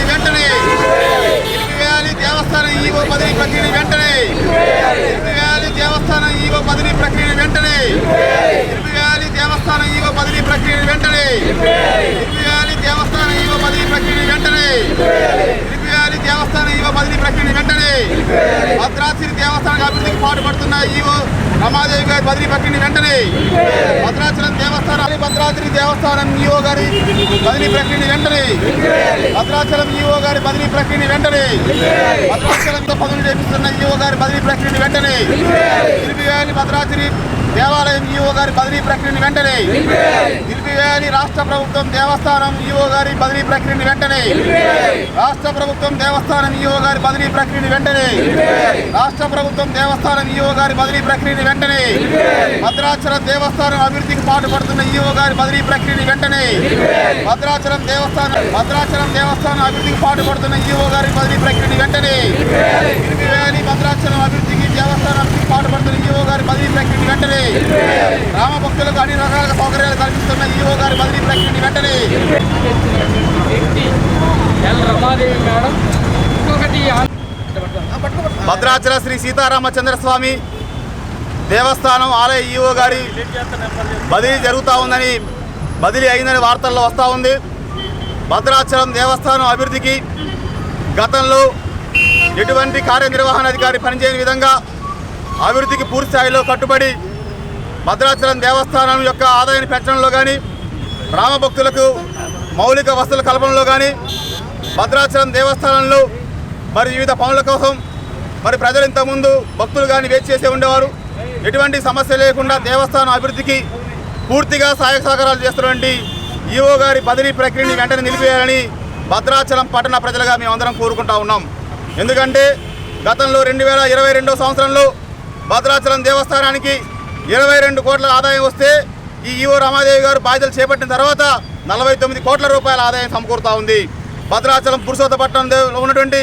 బదిలీ వెంటనే. నిలిపివేయాలి దేవస్థానం ఈవో బదిలీ ప్రక్రియని వెంటనే. నిలిపివేయాలి దేవస్థానం ఈవో బదిలీ ప్రక్రియని వెంటనే. నిలిపివేయాలి దేవస్థానం ఈవో బదిలీ ప్రక్రియని వెంటనే. నిలిపివేయాలి దేవస్థానం ఈవో బదిలీ ప్రక్రియని వెంటనే. నిలిపివేయాలి దేవస్థానం ఈవో బదిలీ ప్రక్రియని వెంటనే. భద్రాద్రి దేవస్థానం అభివృద్ధికి పాటుపడుతున్న ఈవో రమాదేవి గారి బదిలీ ప్రక్రియని వెంటనే. భద్రాచలం దేవస్థానం భద్రాద్రి దేవస్థానం ఈఓ గారి బదిలీ ప్రక్రియని వెంటనే. భద్రాచలం ఈఓ గారి బదిలీ ప్రక్రియని వెంటనే. భద్రాచలంతో పనులు చేపిస్తున్న ఈఓ గారి బదిలీ ప్రక్రియని వెంటనే. నిలిపివేయాలి భద్రాద్రి దేవాలయం ఈఓ గారి బదిలీ ప్రక్రియని వెంటనే. నిలిపివేయాలి రాష్ట్ర ప్రభుత్వం దేవస్థానం ఈఓ గారి బదిలీ ప్రక్రియని వెంటనే. రాష్ట్ర ప్రభుత్వం దేవస్థానం ఈఓ గారి బదిలీ ప్రక్రియని వెంటనే. రాష్ట్ర ప్రభుత్వం దేవస్థానం ఈఓ గారి బదిలీ ప్రక్రియని వెంటనే. భద్రాచలం దేవస్థానం అభివృద్ధికి పాటుపడుతున్న ఈవో గారి బదిలీ ప్రక్రియని వెంటనే భద్రాచలం దేవస్థానం భద్రాచలం దేవస్థానం అభివృద్ధికి పాటుపడుతున్న ఈఓ గారి బదిలీ ప్రక్రియని వెంటనే నిలిపివేయాలి భద్రాచలం అభివృద్ధికి దేవస్థానం అభివృద్ధికి పాటుపడుతున్న ఈఓ గారి బదిలీ ప్రక్రియని వెంటనే రామ భక్తులకు అన్ని రకాల సౌకర్యాలు కల్పిస్తున్న ఈఓ గారి బదిలీ ప్రక్రియని వెంటనే మేడం భద్రాచల శ్రీ సీతారామచంద్ర స్వామి దేవస్థానం ఆలయ ఈఓ గారి బదిలీ జరుగుతూ ఉందని బదిలీ అయిందని వార్తల్లో వస్తూ ఉంది. భద్రాచలం దేవస్థానం అభివృద్ధికి గతంలో ఎటువంటి కార్యనిర్వహణ అధికారి పనిచేయని విధంగా అభివృద్ధికి పూర్తి స్థాయిలో కట్టుబడి భద్రాచలం దేవస్థానం యొక్క ఆదాయాన్ని పెంచడంలో కానీ రామభక్తులకు మౌలిక వసతుల కల్పనలో కానీ భద్రాచలం దేవస్థానంలో మరి వివిధ పనుల కోసం మరి ప్రజలు ఇంతకుముందు భక్తులు కానీ వేచి చేసే ఉండేవారు. ఎటువంటి సమస్య లేకుండా దేవస్థానం అభివృద్ధికి పూర్తిగా సహాయక సహకారాలు చేస్తున్నటువంటి ఈఓ గారి బదిలీ ప్రక్రియని వెంటనే నిలిపేయాలని భద్రాచలం పట్టణ ప్రజలుగా మేమందరం కోరుకుంటా ఉన్నాం. ఎందుకంటే గతంలో రెండు వేల ఇరవై రెండో సంవత్సరంలో భద్రాచలం దేవస్థానానికి ఇరవై రెండు కోట్ల ఆదాయం వస్తే ఈ ఈవో రామాదేవి గారు బాధ్యతలు చేపట్టిన తర్వాత నలభై తొమ్మిది కోట్ల రూపాయల ఆదాయం సమకూరుతూ ఉంది. భద్రాచలం పురుషోత్తపట్నం ఉన్నటువంటి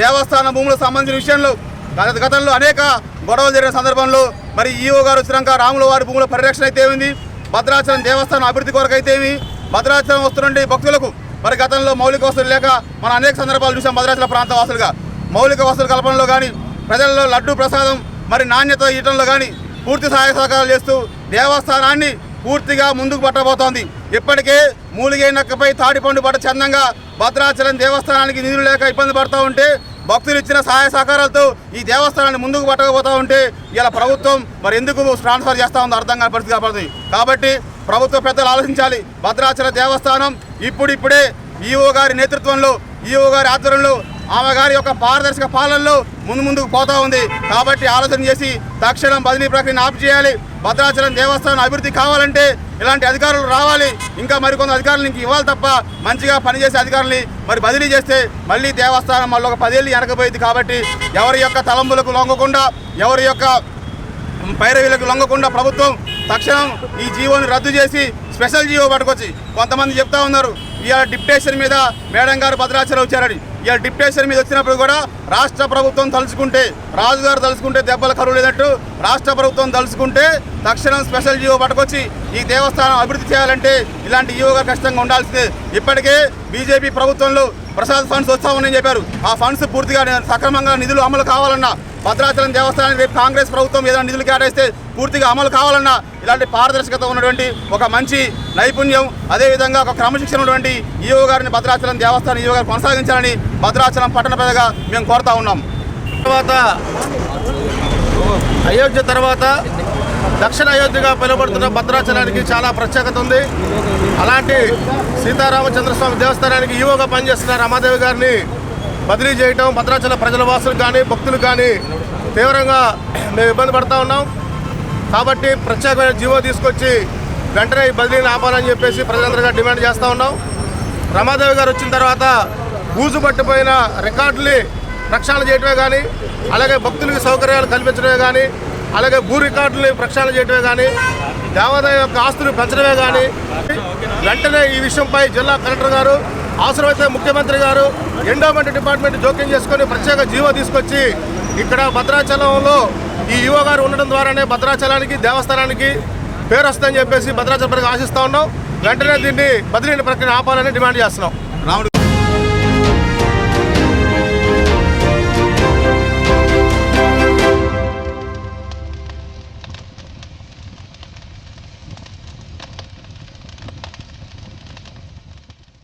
దేవస్థాన భూములకు సంబంధించిన విషయంలో గత గతంలో అనేక గొడవలు జరిగిన సందర్భంలో మరి ఈఓ గారు వచ్చినాక రాముల వారి భూముల పరిరక్షణ అయితే ఏమింది? భద్రాచలం దేవస్థానం అభివృద్ధి కొరకు అయితే ఏమి? భద్రాచలం వస్తున్నటువంటి భక్తులకు మరి గతంలో మౌలిక వసతులు లేక మనం అనేక సందర్భాలు చూసాం భద్రాచలం ప్రాంత వాసులుగా. మౌలిక వసతుల కల్పనలో కానీ ప్రజల్లో లడ్డు ప్రసాదం మరి నాణ్యత ఇవ్వడంలో కానీ పూర్తి సహాయ సహకారాలు చేస్తూ దేవస్థానాన్ని పూర్తిగా ముందుకు పట్టబోతోంది. ఇప్పటికే మూలిగే నక్కపై తాడిపండు పట్ట చందంగా భద్రాచలం దేవస్థానానికి నిధులు లేక ఇబ్బంది పడుతూ ఉంటే భక్తులు ఇచ్చిన సహాయ సహకారాలతో ఈ దేవస్థానాన్ని ముందుకు పట్టకపోతా ఉంటే ఇలా ప్రభుత్వం మరి ఎందుకు ట్రాన్స్ఫర్ చేస్తా ఉందో అర్థం కాని పరిస్థితి కాబట్టి కాబట్టి ప్రభుత్వ పెద్దలు ఆలోచించాలి. భద్రాచల దేవస్థానం ఇప్పుడిప్పుడే ఈఓ గారి నేతృత్వంలో ఈఓ గారి ఆధ్వర్యంలో ఆమె గారి యొక్క పారదర్శక పాలనలో ముందు ముందుకు పోతా ఉంది. కాబట్టి ఆలోచన చేసి తక్షణం బదిలీ ప్రక్రియను ఆపు చేయాలి. భద్రాచలం దేవస్థానం అభివృద్ధి కావాలంటే ఇలాంటి అధికారులు రావాలి. ఇంకా మరికొంత అధికారులు ఇంక ఇవ్వాలి తప్ప మంచిగా పనిచేసే అధికారుల్ని మరి బదిలీ చేస్తే మళ్ళీ దేవస్థానం మళ్ళీ ఒక పదేళ్ళు వెనకపోయింది కాబట్టి ఎవరి యొక్క తలంబులకు లొంగకుండా ఎవరి యొక్క పైరవీలకు లొంగకుండా ప్రభుత్వం తక్షణం ఈ జీవోని రద్దు చేసి స్పెషల్ జీవో పట్టుకొచ్చి కొంతమంది చెప్తా ఉన్నారు. ఇవాళ డిప్టేషన్ మీద మేడం గారు భద్రాచలం వచ్చారని. ఇవాళ డిప్టేషన్ మీద వచ్చినప్పుడు కూడా రాష్ట్ర ప్రభుత్వం తలుచుకుంటే రాజుగారు తలుచుకుంటే దెబ్బలు కరువు లేనట్టు రాష్ట్ర ప్రభుత్వం తలుచుకుంటే తక్షణం స్పెషల్ జీవో పట్టుకొచ్చి ఈ దేవస్థానం అభివృద్ధి చేయాలంటే ఇలాంటి ఈవోగా ఖచ్చితంగా ఉండాల్సిందే. ఇప్పటికే బీజేపీ ప్రభుత్వంలో ప్రసాద్ ఫండ్స్ వస్తామని చెప్పారు. ఆ ఫండ్స్ పూర్తిగా సక్రమంగా నిధులు అమలు కావాలన్నా భద్రాచలం దేవస్థానానికి రేపు కాంగ్రెస్ ప్రభుత్వం ఏదైనా నిధులు కేటాయిస్తే పూర్తిగా అమలు కావాలన్నా ఇలాంటి పారదర్శకత ఉన్నటువంటి ఒక మంచి నైపుణ్యం అదేవిధంగా ఒక క్రమశిక్షణ ఉన్నటువంటి ఈవో గారిని భద్రాచలం దేవస్థానం ఈవో గారు కొనసాగించాలని భద్రాచలం పట్టణ ప్రజగా మేము కోరుతా ఉన్నాం. తర్వాత అయోధ్య తర్వాత దక్షిణ అయోధ్యగా పిలువబడుతున్న భద్రాచలానికి చాలా ప్రత్యేకత ఉంది. అలాంటి సీతారామచంద్ర స్వామి దేవస్థానానికి ఈవోగా పనిచేస్తున్న రమాదేవి గారిని బదిలీ చేయటం భద్రాచల ప్రజల వాసులు కానీ భక్తులు కానీ తీవ్రంగా మేము ఇబ్బంది పడతా ఉన్నాం. కాబట్టి ప్రత్యేకమైన జీవో తీసుకొచ్చి వెంటనే ఈ బదిలీని ఆపాలని చెప్పేసి ప్రజలందరిగా డిమాండ్ చేస్తూ ఉన్నాం. రమాదేవి గారు వచ్చిన తర్వాత బూజు పట్టిపోయిన రికార్డుని ప్రక్షాళన చేయటమే కానీ అలాగే భక్తులకి సౌకర్యాలు కల్పించడమే కానీ అలాగే భూ రికార్డుని ప్రక్షాళన చేయటమే కానీ దేవాదాయ యొక్క ఆస్తులు పెంచడమే కానీ వెంటనే ఈ విషయంపై జిల్లా కలెక్టర్ గారు అవసరమైతే ముఖ్యమంత్రి గారు ఎండోమెంట్ డిపార్ట్మెంట్ జోక్యం చేసుకొని ప్రత్యేక జీవో తీసుకొచ్చి ఇక్కడ భద్రాచలంలో ఈ యువ గారు ఉండడం ద్వారానే భద్రాచలానికి దేవస్థానానికి పేరు వస్తుందని చెప్పేసి భద్రాచల ప్రజలు ఆశిస్తూ ఉన్నాం. వెంటనే దీన్ని బదిలీని ప్రక్రియ ఆపాలని డిమాండ్ చేస్తున్నాం.